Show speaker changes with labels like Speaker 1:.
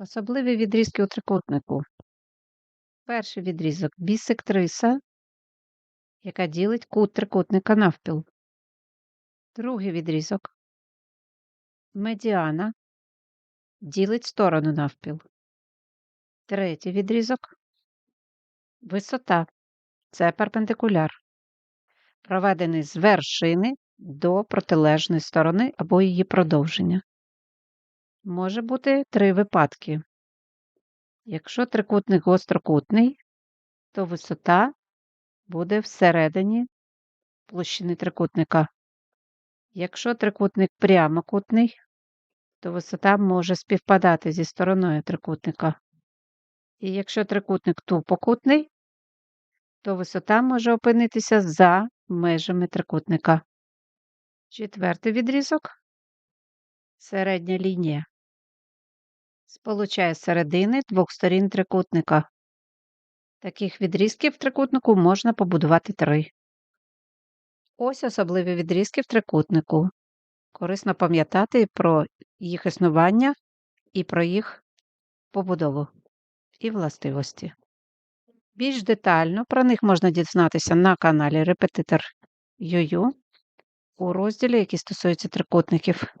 Speaker 1: Особливі відрізки у трикутнику. Перший відрізок бісектриса, яка ділить кут трикутника навпіл. Другий відрізок медіана ділить сторону навпіл. Третій відрізок висота це перпендикуляр, проведений з вершини до протилежної сторони або її продовження. Може бути три випадки. Якщо трикутник гострокутний, то висота буде всередині площини трикутника. Якщо трикутник прямокутний, то висота може співпадати зі стороною трикутника. І якщо трикутник тупокутний, то висота може опинитися за межами трикутника. Четвертий відрізок середня лінія сполучає середини двох сторін трикутника. Таких відрізків трикутнику можна побудувати три. Ось особливі відрізки в трикутнику. Корисно пам'ятати про їх існування і про їх побудову і властивості. Більш детально про них можна дізнатися на каналі Репетитор у розділі, який стосується трикутників.